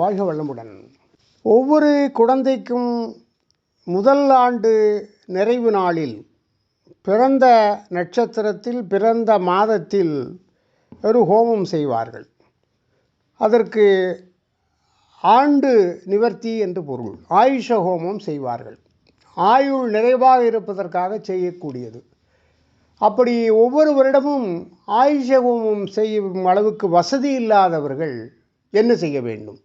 வாழ்க வளமுடன். ஒவ்வொரு குழந்தைக்கும் முதல் ஆண்டு நிறைவு நாளில் பிறந்த நட்சத்திரத்தில் பிறந்த மாதத்தில் ஒரு ஹோமம் செய்வார்கள். அதற்கு ஆண்டு நிவர்த்தி என்று பொருள் ஆயுஷ ஹோமம் செய்வார்கள். ஆயுள் நிறைவாக இருப்பதற்காக செய்யக்கூடியது. அப்படி ஒவ்வொரு வருடமும் ஆயுஷ ஹோமம் செய்யும் அளவுக்கு வசதி இல்லாதவர்கள் என்ன செய்ய வேண்டும்?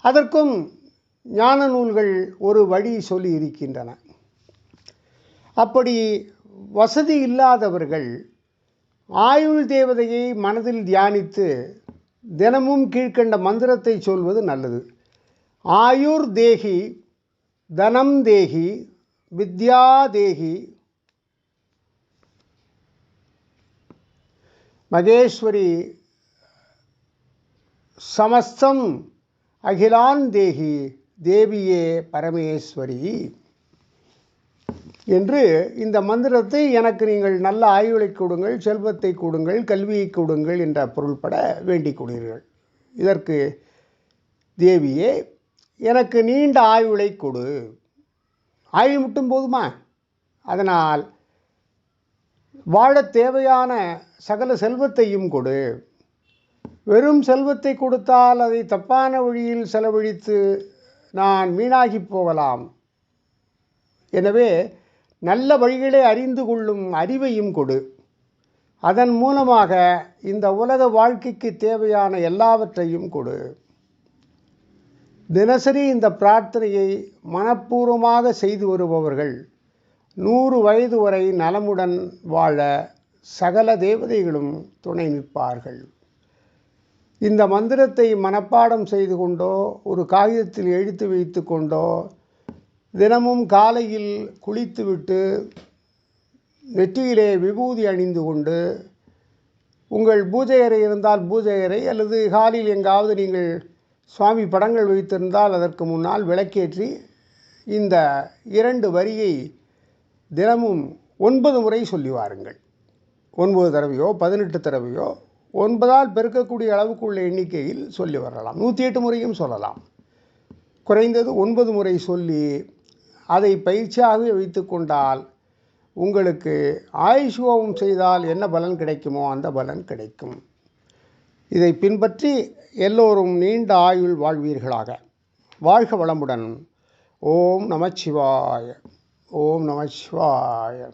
அதற்கும் ஞான நூல்கள் ஒரு வழி சொல்லி இருக்கின்றன. அப்படி வசதி இல்லாதவர்கள் ஆயுள் தேவதையை மனதில் தியானித்து தினமும் கீழ்க்கண்ட மந்திரத்தை சொல்வது நல்லது. ஆயுர் தேகி தனம் தேகி வித்யா தேகி. மகேஸ்வரி சமஸ்தம் அகிலான் தேகி தேவியே பரமேஸ்வரி. என்று இந்த மந்திரத்தை எனக்கு நீங்கள் நல்ல ஆயுளை கொடுங்கள் செல்வத்தை கொடுங்கள் கல்வியை கொடுங்கள் என்ற பொருள்பட வேண்டிக் கொள்கிறீர்கள் இதற்கு தேவியே எனக்கு நீண்ட ஆயுளை கொடு. ஆயுள் மட்டும் போதுமா? அதனால் வாழத் தேவையான சகல செல்வத்தையும் கொடு. வெறும் செல்வத்தை கொடுத்தால் அதை தப்பான வழியில் செலவழித்து நான் வீணாகி போகலாம். எனவே நல்ல வழிகளை அறிந்து கொள்ளும் அறிவையும் கொடு. அதன் மூலமாக இந்த உலக வாழ்க்கைக்கு தேவையான எல்லாவற்றையும் கொடு. தினசரி இந்த பிரார்த்தனையை மனப்பூர்வமாக செய்து வருபவர்கள் நூறு வயது வரை நலமுடன் வாழ சகல தேவதைகளும் துணை நிற்பார்கள். இந்த மந்திரத்தை மனப்பாடம் செய்து கொண்டோ ஒரு காகிதத்தில் எழுத்து வைத்து கொண்டோ தினமும் காலையில் குளித்துவிட்டு நெற்றியிலே விபூதி அணிந்து கொண்டு உங்கள் பூஜை அறை இருந்தால் பூஜை அறை அல்லது ஹாலில் எங்காவது நீங்கள் சுவாமி படங்கள் வைத்திருந்தால் அதற்கு முன்னால் விளக்கேற்றி இந்த இரண்டு வரியை தினமும் ஒன்பது முறை சொல்லி வாருங்கள். ஒன்பது தடவையோ பதினெட்டு தடவையோ ஒன்பதால் பெருக்கக்கூடிய அளவுக்குள்ள எண்ணிக்கையில் சொல்லி வரலாம். நூற்றி எட்டு முறையும் சொல்லலாம். குறைந்தது ஒன்பது முறை சொல்லி அதை பயிற்சியாகவே வைத்து கொண்டால் உங்களுக்கு ஆயுஷ்வோகம் செய்தால் என்ன பலன் கிடைக்குமோ அந்த பலன் கிடைக்கும். இதை பின்பற்றி எல்லோரும் நீண்ட ஆயுள் வாழ்வீர்களாக. வாழ்க வளமுடன். ஓம் நமச்சிவாய. ஓம் நமச்சிவாய.